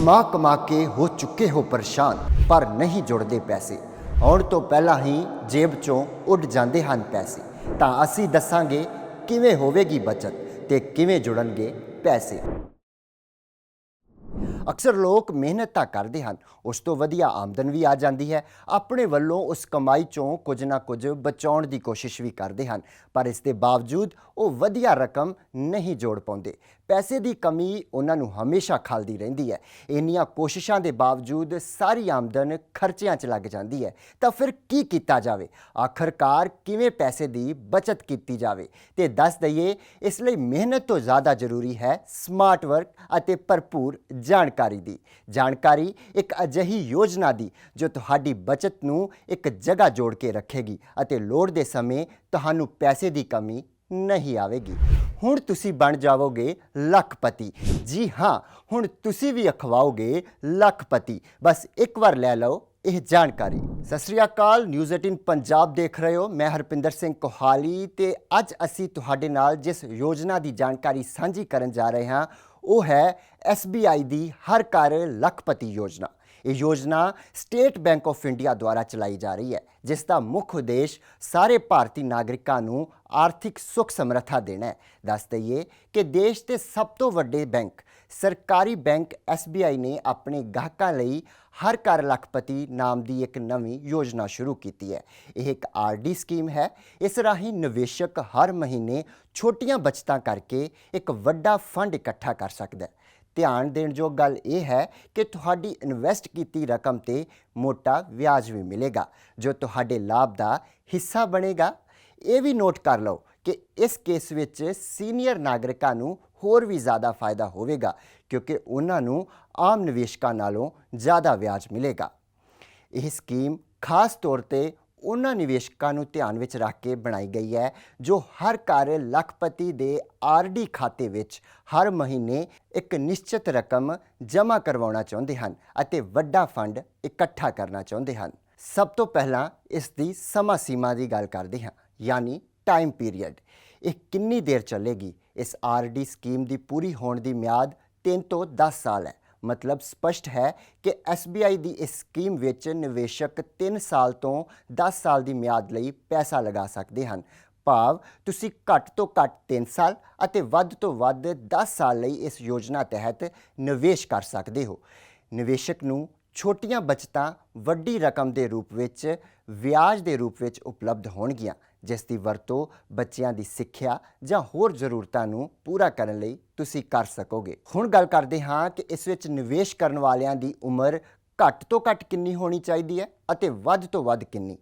ਕਮਾ ਕਮਾ ਕੇ ਹੋ ਚੁੱਕੇ ਹੋ ਪਰੇਸ਼ਾਨ, ਪਰ ਨਹੀਂ ਜੁੜਦੇ ਪੈਸੇ। ਆਉਣ ਤੋਂ ਪਹਿਲਾਂ ਹੀ ਜੇਬ ਚੋਂ ਉੱਡ ਜਾਂਦੇ ਹਨ ਪੈਸੇ। ਤਾਂ ਅਸੀਂ ਦੱਸਾਂਗੇ ਕਿਵੇਂ ਹੋਵੇਗੀ ਬਚਤ ਤੇ ਕਿਵੇਂ ਜੁੜਨਗੇ ਪੈਸੇ। ਅਕਸਰ ਲੋਕ ਮਿਹਨਤ ਤਾਂ ਕਰਦੇ ਹਨ, ਉਸ ਤੋਂ ਵਧੀਆ ਆਮਦਨ ਵੀ ਆ ਜਾਂਦੀ ਹੈ। ਆਪਣੇ ਵੱਲੋਂ ਉਸ ਕਮਾਈ ਚੋਂ ਕੁਝ ਨਾ ਕੁਝ ਬਚਾਉਣ ਦੀ ਕੋਸ਼ਿਸ਼ ਵੀ ਕਰਦੇ ਹਨ, ਪਰ ਇਸ ਦੇ ਬਾਵਜੂਦ ਉਹ ਵਧੀਆ ਰਕਮ ਨਹੀਂ ਜੋੜ ਪਾਉਂਦੇ। ਪੈਸੇ ਦੀ ਕਮੀ ਉਹਨਾਂ ਨੂੰ ਹਮੇਸ਼ਾ ਖਾਲਦੀ ਰਹਿੰਦੀ ਹੈ। ਇੰਨੀਆਂ ਕੋਸ਼ਿਸ਼ਾਂ ਦੇ ਬਾਵਜੂਦ ਸਾਰੀ ਆਮਦਨ ਖਰਚਿਆਂ 'ਚ ਲੱਗ ਜਾਂਦੀ ਹੈ। ਤਾਂ ਫਿਰ ਕੀ ਕੀਤਾ ਜਾਵੇ? ਆਖਰਕਾਰ ਕਿਵੇਂ ਪੈਸੇ ਦੀ ਬਚਤ ਕੀਤੀ ਜਾਵੇ? ਤੇ ਦੱਸ ਦਈਏ, ਇਸ ਲਈ ਮਿਹਨਤ ਤੋਂ ਜ਼ਿਆਦਾ ਜ਼ਰੂਰੀ ਹੈ ਸਮਾਰਟ ਵਰਕ ਅਤੇ ਭਰਪੂਰ ਜਾਣਕਾਰੀ ਦੀ। ਜਾਣਕਾਰੀ ਇੱਕ ਅਜਿਹੀ ਯੋਜਨਾ ਦੀ ਜੋ ਤੁਹਾਡੀ ਬਚਤ ਨੂੰ ਇੱਕ ਜਗ੍ਹਾ ਜੋੜ ਕੇ ਰੱਖੇਗੀ ਅਤੇ ਲੋੜ ਦੇ ਸਮੇਂ ਤੁਹਾਨੂੰ ਪੈਸੇ ਦੀ ਕਮੀ ਨਹੀਂ ਆਵੇਗੀ। ਹੁਣ ਤੁਸੀਂ ਬਣ ਜਾਵੋਗੇ ਲੱਖਪਤੀ। ਜੀ ਹਾਂ, ਹੁਣ ਤੁਸੀਂ ਵੀ ਅਖਵਾਓਗੇ ਲੱਖਪਤੀ। ਬਸ ਇੱਕ ਵਾਰ ਲੈ ਲਓ ਇਹ ਜਾਣਕਾਰੀ। ਸਤਿ ਸ੍ਰੀ ਅਕਾਲ ਨਿਊਜ਼ 18 ਪੰਜਾਬ ਦੇਖ ਰਹੇ ਹੋ। ਮੈਂ ਹਰਪਿੰਦਰ ਸਿੰਘ ਕੋਹਾਲੀ ਤੇ ਅੱਜ ਅਸੀਂ ਤੁਹਾਡੇ ਨਾਲ ਜਿਸ ਯੋਜਨਾ ਦੀ ਜਾਣਕਾਰੀ ਸਾਂਝੀ ਕਰਨ ਜਾ ਰਹੇ ਹਾਂ, ਉਹ ਹੈ SBI ਦੀ ਹਰ ਘਰ ਲੱਖਪਤੀ ਯੋਜਨਾ। ਇਹ ਯੋਜਨਾ ਸਟੇਟ ਬੈਂਕ ਆਫ ਇੰਡੀਆ ਦੁਆਰਾ ਚਲਾਈ ਜਾ ਰਹੀ ਹੈ, ਜਿਸ ਦਾ ਮੁੱਖ ਉਦੇਸ਼ ਸਾਰੇ ਭਾਰਤੀ ਨਾਗਰਿਕਾਂ ਨੂੰ ਆਰਥਿਕ ਸੁੱਖ ਸਮਰੱਥਾ ਦੇਣਾ ਹੈ। ਦੱਸ ਦਈਏ ਕਿ ਦੇਸ਼ ਦੇ ਸਭ ਤੋਂ ਵੱਡੇ ਬੈਂਕ, ਸਰਕਾਰੀ ਬੈਂਕ SBI ਨੇ ਆਪਣੇ ਗਾਹਕਾਂ ਲਈ ਹਰ ਘਰ ਲੱਖਪਤੀ ਨਾਮ ਦੀ ਇੱਕ ਨਵੀਂ ਯੋਜਨਾ ਸ਼ੁਰੂ ਕੀਤੀ ਹੈ। ਇਹ ਇੱਕ ਆਰਡੀ ਸਕੀਮ ਹੈ। ਇਸ ਰਾਹੀਂ ਨਿਵੇਸ਼ਕ ਹਰ ਮਹੀਨੇ ਛੋਟੀਆਂ ਬਚਤਾਂ ਕਰਕੇ ਇੱਕ ਵੱਡਾ ਫੰਡ ਇਕੱਠਾ ਕਰ ਸਕਦਾ ਹੈ। ਧਿਆਨ ਦੇਣ ਯੋਗ ਗੱਲ ਇਹ ਹੈ ਕਿ ਤੁਹਾਡੀ ਇਨਵੈਸਟ ਕੀਤੀ ਰਕਮ ਤੇ ਮੋਟਾ ਵਿਆਜ ਵੀ ਮਿਲੇਗਾ। ਜੋ ਤੁਹਾਡੇ ਲਾਭ ਦਾ ਹਿੱਸਾ ਬਣੇਗਾ। ਇਹ ਵੀ ਨੋਟ ਕਰ ਲਓ ਕਿ ਇਸ ਕੇਸ ਵਿੱਚ ਸੀਨੀਅਰ ਨਾਗਰਿਕਾਂ ਨੂੰ ਹੋਰ ਵੀ ਜ਼ਿਆਦਾ ਫਾਇਦਾ ਹੋਵੇਗਾ, ਕਿਉਂਕਿ ਉਹਨਾਂ ਨੂੰ ਆਮ ਨਿਵੇਸ਼ਕਾਂ ਨਾਲੋਂ ਜ਼ਿਆਦਾ ਵਿਆਜ ਮਿਲੇਗਾ। ਇਹ ਸਕੀਮ ਖਾਸ ਤੌਰ ਤੇ ਉਹਨਾਂ ਨਿਵੇਸ਼ਕਾਂ ਨੂੰ ਧਿਆਨ ਵਿੱਚ ਰੱਖ ਕੇ ਬਣਾਈ ਗਈ ਹੈ, ਜੋ ਹਰ ਘਰ ਲੱਖਪਤੀ ਦੇ ਆਰਡੀ ਖਾਤੇ ਵਿੱਚ ਹਰ ਮਹੀਨੇ ਇੱਕ ਨਿਸ਼ਚਿਤ ਰਕਮ ਜਮ੍ਹਾਂ ਕਰਵਾਉਣਾ ਚਾਹੁੰਦੇ ਹਨ ਅਤੇ ਵੱਡਾ ਫੰਡ ਇਕੱਠਾ ਕਰਨਾ ਚਾਹੁੰਦੇ ਹਨ। ਸਭ ਤੋਂ ਪਹਿਲਾਂ ਇਸ ਦੀ ਸਮਾਂ ਸੀਮਾ ਦੀ ਗੱਲ ਕਰਦੇ ਹਾਂ, ਯਾਨੀ ਟਾਈਮ ਪੀਰੀਅਡ ਇਹ ਕਿੰਨੀ ਦੇਰ ਚੱਲੇਗੀ? ਇਸ ਆਰਡੀ ਸਕੀਮ ਦੀ ਪੂਰੀ ਹੋਣ ਦੀ ਮਿਆਦ 3 ਤੋਂ 10 ਸਾਲ ਹੈ। ਮਤਲਬ ਸਪਸ਼ਟ ਹੈ ਕਿ SBI ਦੀ ਇਸ ਸਕੀਮ ਵਿੱਚ ਨਿਵੇਸ਼ਕ 3 ਸਾਲ ਤੋਂ 10 ਸਾਲ ਦੀ ਮਿਆਦ ਲਈ ਪੈਸਾ ਲਗਾ ਸਕਦੇ ਹਨ। ਭਾਵ ਤੁਸੀਂ ਘੱਟ ਤੋਂ ਘੱਟ 3 ਸਾਲ ਅਤੇ ਵੱਧ ਤੋਂ ਵੱਧ 10 ਸਾਲ ਲਈ ਇਸ ਯੋਜਨਾ ਤਹਿਤ ਨਿਵੇਸ਼ ਕਰ ਸਕਦੇ ਹੋ। ਨਿਵੇਸ਼ਕ ਨੂੰ ਛੋਟੀਆਂ ਬਚਤਾਂ ਵੱਡੀ ਰਕਮ ਦੇ ਰੂਪ ਵਿੱਚ, ਵਿਆਜ ਦੇ ਰੂਪ ਵਿੱਚ ਉਪਲਬਧ ਹੋਣਗੀਆਂ, ਜਿਸ ਦੀ ਵਰਤੋਂ ਬੱਚਿਆਂ ਦੀ ਸਿੱਖਿਆ ਜਾਂ ਹੋਰ ਜ਼ਰੂਰਤਾਂ ਨੂੰ ਪੂਰਾ ਕਰਨ ਲਈ ਤੁਸੀਂ ਕਰ ਸਕੋਗੇ। ਹੁਣ ਗੱਲ ਕਰਦੇ ਹਾਂ ਕਿ ਇਸ ਵਿੱਚ ਨਿਵੇਸ਼ ਕਰਨ ਵਾਲਿਆਂ ਦੀ ਉਮਰ ਘੱਟ ਤੋਂ ਘੱਟ ਕਿੰਨੀ ਹੋਣੀ ਚਾਹੀਦੀ ਹੈ ਅਤੇ ਵੱਧ ਤੋਂ ਵੱਧ ਕਿੰਨੀ।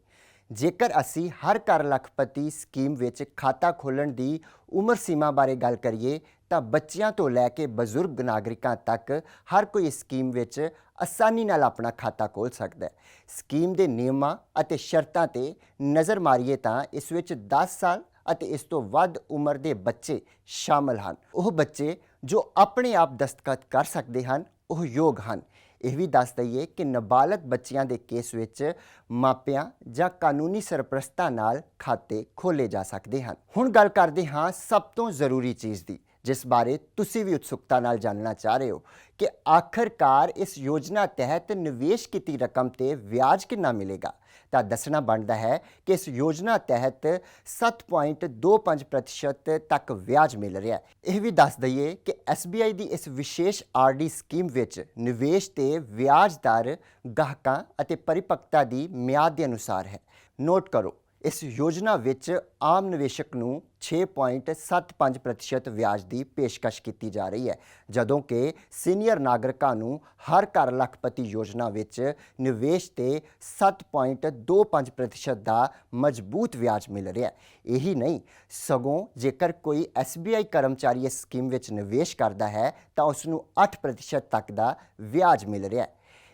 ਜੇਕਰ ਅਸੀਂ ਹਰ ਘਰ ਲੱਖਪਤੀ ਸਕੀਮ ਵਿੱਚ ਖਾਤਾ ਖੋਲ੍ਹਣ ਦੀ ਉਮਰ ਸੀਮਾ ਬਾਰੇ ਗੱਲ ਕਰੀਏ, ਤਾਂ ਬੱਚਿਆਂ ਤੋਂ ਲੈ ਕੇ ਬਜ਼ੁਰਗ ਨਾਗਰਿਕਾਂ ਤੱਕ ਹਰ ਕੋਈ ਇਸ ਸਕੀਮ ਵਿੱਚ ਆਸਾਨੀ ਨਾਲ ਆਪਣਾ ਖਾਤਾ ਖੋਲ੍ਹ ਸਕਦਾ ਹੈ। ਸਕੀਮ ਦੇ ਨਿਯਮਾਂ ਅਤੇ ਸ਼ਰਤਾਂ ਤੇ ਨਜ਼ਰ ਮਾਰੀਏ ਤਾਂ ਇਸ ਵਿੱਚ 10 ਸਾਲ ਅਤੇ ਇਸ ਤੋਂ ਵੱਧ ਉਮਰ ਦੇ ਬੱਚੇ ਸ਼ਾਮਲ ਹਨ। ਉਹ ਬੱਚੇ ਜੋ ਆਪਣੇ ਆਪ ਦਸਤਖਤ ਕਰ ਸਕਦੇ ਹਨ, ਉਹ ਯੋਗ ਹਨ। ਇਹ ਵੀ ਦੱਸ ਦਈਏ ਕਿ ਨਾਬਾਲਗ ਬੱਚਿਆਂ ਦੇ ਕੇਸ ਵਿੱਚ ਮਾਪਿਆਂ ਜਾਂ ਕਾਨੂੰਨੀ ਸਰਪ੍ਰਸਤਾਂ ਨਾਲ ਖਾਤੇ ਖੋਲੇ ਜਾ ਸਕਦੇ ਹਨ। ਹੁਣ ਗੱਲ ਕਰਦੇ ਹਾਂ ਸਭ ਤੋਂ ਜ਼ਰੂਰੀ ਚੀਜ਼ ਦੀ। ਜਿਸ ਬਾਰੇ ਤੁਸੀਂ ਵੀ ਉਤਸੁਕਤਾ ਨਾਲ ਜਾਣਨਾ ਚਾਹ ਰਹੇ ਹੋ ਕਿ ਆਖਰਕਾਰ ਇਸ ਯੋਜਨਾ ਤਹਿਤ ਨਿਵੇਸ਼ ਕੀਤੀ ਰਕਮ ਤੇ ਵਿਆਜ ਕਿੰਨਾ ਮਿਲੇਗਾ? ਤਾਂ ਦੱਸਣਾ ਬਣਦਾ ਹੈ ਕਿ ਇਸ ਯੋਜਨਾ ਤਹਿਤ 7.25% ਤੱਕ ਵਿਆਜ ਮਿਲ ਰਿਹਾ ਹੈ। ਇਹ ਵੀ ਦੱਸ ਦਈਏ ਕਿ SBI ਦੀ ਇਸ ਵਿਸ਼ੇਸ਼ RD ਸਕੀਮ ਵਿੱਚ ਨਿਵੇਸ਼ ਤੇ ਵਿਆਜ ਦਰ, ਗਾਹਕਾਂ ਅਤੇ ਪਰਿਪਕਤਾ ਦੀ ਮਿਆਦ ਦੇ ਅਨੁਸਾਰ ਹੈ। ਨੋਟ ਕਰੋ ਇਸ ਯੋਜਨਾ ਵਿੱਚ ਆਮ ਨਿਵੇਸ਼ਕ ਨੂੰ 6.75% ਵਿਆਜ ਦੀ ਪੇਸ਼ਕਸ਼ ਕੀਤੀ ਜਾ ਰਹੀ ਹੈ, ਜਦੋਂ ਕਿ ਸੀਨੀਅਰ ਨਾਗਰਿਕਾਂ ਨੂੰ ਹਰ ਘਰ ਲੱਖਪਤੀ ਯੋਜਨਾ ਵਿੱਚ ਨਿਵੇਸ਼ ਤੇ 7.25% ਦਾ ਮਜ਼ਬੂਤ ਵਿਆਜ ਮਿਲ ਰਿਹਾ ਹੈ। ਇਹੀ ਨਹੀਂ, ਸਗੋਂ ਜੇਕਰ ਕੋਈ SBI ਕਰਮਚਾਰੀ ਇਸ ਸਕੀਮ ਵਿੱਚ ਨਿਵੇਸ਼ ਕਰਦਾ ਹੈ, ਤਾਂ ਉਸ ਨੂੰ 8% ਤੱਕ ਦਾ ਵਿਆਜ ਮਿਲ ਰਿਹਾ ਹੈ।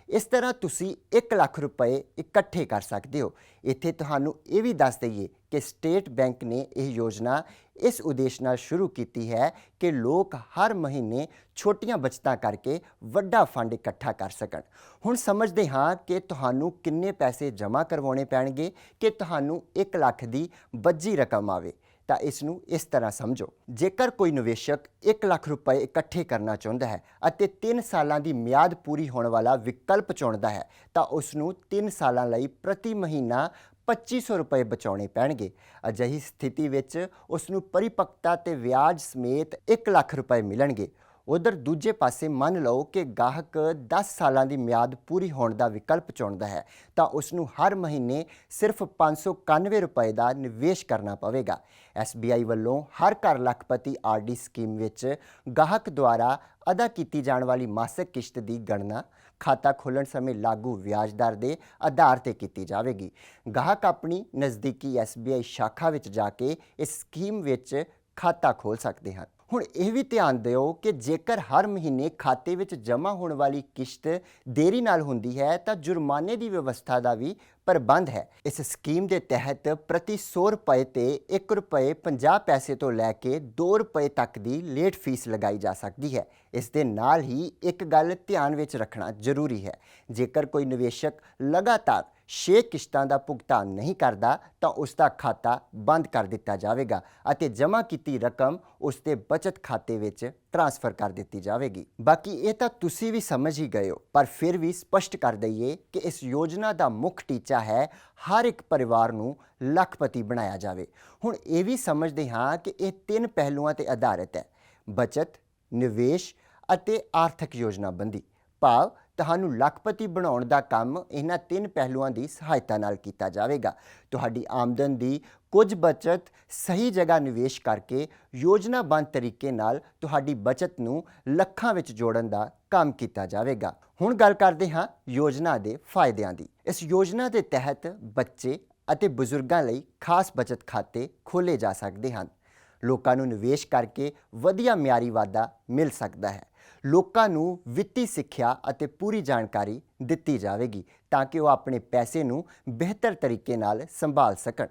ਇਸ ਤਰ੍ਹਾਂ ਤੁਸੀਂ 1 ਲੱਖ ਰੁਪਏ ਇਕੱਠੇ ਕਰ ਸਕਦੇ ਹੋ। ਇੱਥੇ ਤੁਹਾਨੂੰ ਇਹ ਵੀ ਦੱਸ ਦਈਏ ਕਿ ਸਟੇਟ ਬੈਂਕ ਨੇ ਇਹ ਯੋਜਨਾ ਇਸ ਉਦੇਸ਼ ਨਾਲ ਸ਼ੁਰੂ ਕੀਤੀ ਹੈ ਕਿ ਲੋਕ ਹਰ ਮਹੀਨੇ ਛੋਟੀਆਂ ਬਚਤਾਂ ਕਰਕੇ ਵੱਡਾ ਫੰਡ ਇਕੱਠਾ ਕਰ ਸਕਣ। ਹੁਣ ਸਮਝਦੇ ਹਾਂ ਕਿ ਤੁਹਾਨੂੰ ਕਿੰਨੇ ਪੈਸੇ ਜਮ੍ਹਾਂ ਕਰਵਾਉਣੇ ਪੈਣਗੇ, ਕਿ ਤੁਹਾਨੂੰ 1 ਲੱਖ ਦੀ ਬੱਜੀ ਰਕਮ ਆਵੇ। ਤਾਂ ਇਸ ਨੂੰ ਇਸ ਤਰ੍ਹਾਂ ਸਮਝੋ। ਜੇਕਰ ਕੋਈ ਨਿਵੇਸ਼ਕ 1 ਲੱਖ ਰੁਪਏ ਇਕੱਠੇ ਕਰਨਾ ਚਾਹੁੰਦਾ ਹੈ ਅਤੇ 3 ਸਾਲਾਂ ਦੀ ਮਿਆਦ ਪੂਰੀ ਹੋਣ ਵਾਲਾ ਵਿਕਲਪ ਚੁਣਦਾ ਹੈ, ਤਾਂ ਉਸ ਨੂੰ 3 ਸਾਲਾਂ ਲਈ ਪ੍ਰਤੀ ਮਹੀਨਾ 2500 ਰੁਪਏ ਬਚਾਉਣੇ ਪੈਣਗੇ। ਅਜਿਹੀ ਸਥਿਤੀ ਵਿੱਚ ਉਸ ਨੂੰ ਪਰਿਪੱਕਤਾ ਤੇ ਵਿਆਜ ਸਮੇਤ 1 ਲੱਖ ਰੁਪਏ ਮਿਲਣਗੇ। ਉਧਰ ਦੂਜੇ ਪਾਸੇ ਮੰਨ ਲਓ ਕਿ ਗਾਹਕ 10 ਸਾਲਾਂ ਦੀ ਮਿਆਦ ਪੂਰੀ ਹੋਣ ਦਾ ਵਿਕਲਪ ਚੁਣਦਾ ਹੈ, ਤਾਂ ਉਸ ਨੂੰ ਹਰ ਮਹੀਨੇ ਸਿਰਫ 591 ਰੁਪਏ ਦਾ ਨਿਵੇਸ਼ ਕਰਨਾ ਪਵੇਗਾ। SBI ਵੱਲੋਂ ਹਰ ਘਰ ਲੱਖਪਤੀ ਆਰਡੀ ਸਕੀਮ ਵਿੱਚ ਗਾਹਕ ਦੁਆਰਾ ਅਦਾ ਕੀਤੀ ਜਾਣ ਵਾਲੀ ਮਾਸਿਕ ਕਿਸ਼ਤ ਦੀ ਗਣਨਾ ਖਾਤਾ ਖੋਲ੍ਹਣ ਸਮੇਂ ਲਾਗੂ ਵਿਆਜ ਦਰ ਦੇ ਆਧਾਰ ਤੇ ਕੀਤੀ ਜਾਵੇਗੀ। ਗਾਹਕ ਆਪਣੀ ਨਜ਼ਦੀਕੀ SBI ਸ਼ਾਖਾ ਵਿੱਚ ਜਾ ਕੇ ਇਸ ਸਕੀਮ ਵਿੱਚ ਖਾਤਾ ਖੋਲ ਸਕਦੇ ਹਨ। ਹੁਣ ਇਹ ਵੀ ਧਿਆਨ ਦਿਓ ਕਿ ਜੇਕਰ ਹਰ ਮਹੀਨੇ ਖਾਤੇ ਵਿੱਚ ਜਮ੍ਹਾਂ ਹੋਣ ਵਾਲੀ ਕਿਸ਼ਤ ਦੇਰੀ ਨਾਲ ਹੁੰਦੀ ਹੈ, ਤਾਂ ਜੁਰਮਾਨੇ ਦੀ ਵਿਵਸਥਾ ਦਾ ਵੀ ਪ੍ਰਬੰਧ ਹੈ। ਇਸ ਸਕੀਮ ਦੇ ਤਹਿਤ ਪ੍ਰਤੀ 100 ਰੁਪਏ ਤੇ 1 ਰੁਪਏ 50 ਪੈਸੇ ਤੋਂ ਲੈ ਕੇ 2 ਰੁਪਏ ਤੱਕ ਦੀ ਲੇਟ ਫੀਸ ਲਗਾਈ ਜਾ ਸਕਦੀ ਹੈ। ਇਸ ਦੇ ਨਾਲ ਹੀ ਇੱਕ ਗੱਲ ਧਿਆਨ ਵਿੱਚ ਰੱਖਣਾ ਜ਼ਰੂਰੀ ਹੈ। ਜੇਕਰ ਕੋਈ ਨਿਵੇਸ਼ਕ ਲਗਾਤਾਰ 6 ਕਿਸ਼ਤਾਂ ਦਾ ਭੁਗਤਾਨ ਨਹੀਂ ਕਰਦਾ ਤਾਂ ਉਸ ਦਾ ਖਾਤਾ ਬੰਦ ਕਰ ਦਿੱਤਾ ਜਾਵੇਗਾ ਅਤੇ ਜਮ੍ਹਾਂ ਕੀਤੀ ਰਕਮ ਉਸ ਦੇ ਬਚਤ ਖਾਤੇ ਵਿੱਚ ਟ੍ਰਾਂਸਫਰ ਕਰ ਦਿੱਤੀ ਜਾਵੇਗੀ। ਬਾਕੀ ਇਹ ਤਾਂ ਤੁਸੀਂ ਵੀ ਸਮਝ ਹੀ ਗਏ ਹੋ, ਪਰ ਫਿਰ ਵੀ ਸਪਸ਼ਟ ਕਰ ਦਈਏ ਕਿ ਇਸ ਯੋਜਨਾ ਦਾ ਮੁੱਖ ਟੀਚਾ ਹੈ ਹਰ ਇੱਕ ਪਰਿਵਾਰ ਨੂੰ ਲੱਖਪਤੀ ਬਣਾਇਆ ਜਾਵੇ। ਹੁਣ ਇਹ ਵੀ ਸਮਝਦੇ ਹਾਂ ਕਿ ਇਹ ਤਿੰਨ ਪਹਿਲੂਆਂ ਤੇ ਆਧਾਰਿਤ ਹੈ। ਬਚਤ, ਨਿਵੇਸ਼ ਅਤੇ ਆਰਥਿਕ ਯੋਜਨਾਬੰਦੀ। ਭਾਵ ਤੁਹਾਨੂੰ ਲੱਖਪਤੀ ਬਣਾਉਣ ਦਾ ਕੰਮ ਇਹਨਾਂ ਤਿੰਨ ਪਹਿਲੂਆਂ ਦੀ ਸਹਾਇਤਾ ਨਾਲ ਕੀਤਾ ਜਾਵੇਗਾ। ਤੁਹਾਡੀ ਆਮਦਨ ਦੀ ਕੁਝ ਬਚਤ ਸਹੀ ਜਗ੍ਹਾ ਨਿਵੇਸ਼ ਕਰਕੇ ਯੋਜਨਾਬੰਦ ਤਰੀਕੇ ਨਾਲ ਤੁਹਾਡੀ ਬਚਤ ਨੂੰ ਲੱਖਾਂ ਵਿੱਚ ਜੋੜਨ ਦਾ ਕੰਮ ਕੀਤਾ ਜਾਵੇਗਾ। ਹੁਣ ਗੱਲ ਕਰਦੇ ਹਾਂ ਯੋਜਨਾ ਦੇ ਫਾਇਦਿਆਂ ਦੀ। ਇਸ ਯੋਜਨਾ ਦੇ ਤਹਿਤ ਬੱਚੇ ਅਤੇ ਬਜ਼ੁਰਗਾਂ ਲਈ ਖਾਸ ਬਚਤ ਖਾਤੇ ਖੋਲੇ ਜਾ ਸਕਦੇ ਹਨ। ਲੋਕਾਂ ਨੂੰ ਨਿਵੇਸ਼ ਕਰਕੇ ਵਧੀਆ ਮਿਆਰੀ ਵਾਧਾ ਮਿਲ ਸਕਦਾ ਹੈ। ਲੋਕਾਂ ਨੂੰ ਵਿੱਤੀ ਸਿੱਖਿਆ ਅਤੇ ਪੂਰੀ ਜਾਣਕਾਰੀ ਦਿੱਤੀ ਜਾਵੇਗੀ ਤਾਂ ਕਿ ਉਹ ਆਪਣੇ ਪੈਸੇ ਨੂੰ ਬਿਹਤਰ ਤਰੀਕੇ ਨਾਲ ਸੰਭਾਲ ਸਕਣ।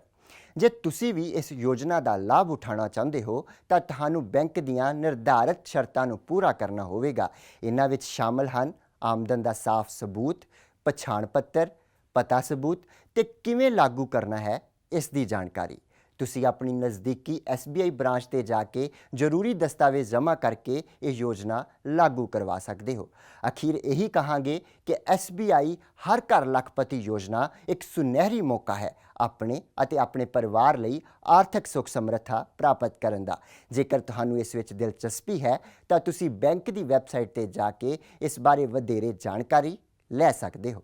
ਜੇ ਤੁਸੀਂ ਵੀ ਇਸ ਯੋਜਨਾ ਦਾ ਲਾਭ ਉਠਾਉਣਾ ਚਾਹੁੰਦੇ ਹੋ, ਤਾਂ ਤੁਹਾਨੂੰ ਬੈਂਕ ਦੀਆਂ ਨਿਰਧਾਰਤ ਸ਼ਰਤਾਂ ਨੂੰ ਪੂਰਾ ਕਰਨਾ ਹੋਵੇਗਾ। ਇਹਨਾਂ ਵਿੱਚ ਸ਼ਾਮਲ ਹਨ ਆਮਦਨ ਦਾ ਸਾਫ਼ ਸਬੂਤ, ਪਛਾਣ ਪੱਤਰ, ਪਤਾ ਸਬੂਤ ਤੇ ਕਿਵੇਂ ਲਾਗੂ ਕਰਨਾ ਹੈ, ਇਸ ਦੀ ਜਾਣਕਾਰੀ। ਤੁਸੀਂ ਆਪਣੀ ਨਜ਼ਦੀਕੀ SBI ਬ੍ਰਾਂਚ ਤੇ ਜਾ ਕੇ ਜ਼ਰੂਰੀ ਦਸਤਾਵੇਜ਼ ਜਮ੍ਹਾਂ ਕਰਕੇ ਇਹ ਯੋਜਨਾ ਲਾਗੂ ਕਰਵਾ ਸਕਦੇ ਹੋ। ਅਖੀਰ ਇਹੀ ਕਹਾਂਗੇ ਕਿ SBI ਹਰ ਘਰ ਲੱਖਪਤੀ ਯੋਜਨਾ ਇੱਕ ਸੁਨਹਿਰੀ ਮੌਕਾ ਹੈ ਆਪਣੇ ਅਤੇ ਆਪਣੇ ਪਰਿਵਾਰ ਲਈ ਆਰਥਿਕ ਸੁੱਖ ਸਮਰੱਥਾ ਪ੍ਰਾਪਤ ਕਰਨ ਦਾ। ਜੇਕਰ ਤੁਹਾਨੂੰ ਇਸ ਵਿੱਚ ਦਿਲਚਸਪੀ ਹੈ, ਤਾਂ ਤੁਸੀਂ ਬੈਂਕ ਦੀ ਵੈਬਸਾਈਟ ਤੇ ਜਾ ਕੇ ਇਸ ਬਾਰੇ ਵਧੇਰੇ ਜਾਣਕਾਰੀ ਲੈ ਸਕਦੇ ਹੋ।